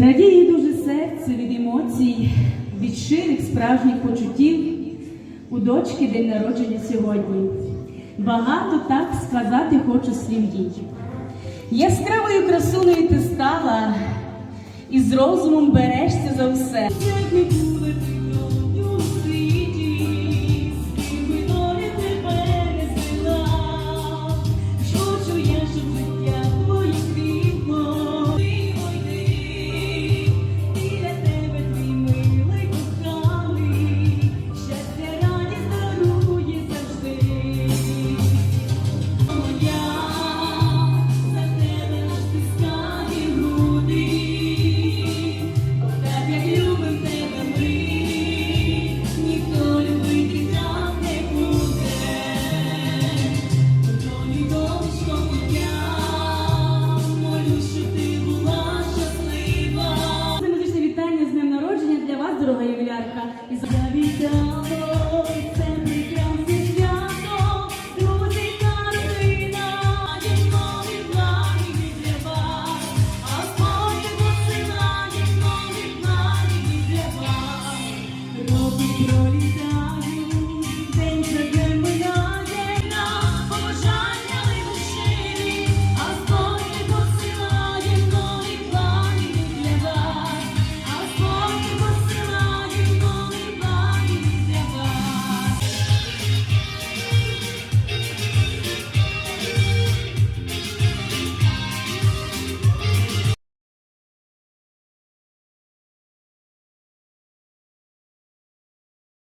Радіє дуже серце від емоцій, від щирих справжніх почуттів. У дочки день народження сьогодні. Багато так сказати хочу слів їй. Яскравою красунею ти стала, і з розумом берешся за все. друга ювілярка. І завітало це прекрасне свято, друзі картина, нові плані для вас, а спорі посилання нові плані для вас, робить пролітає.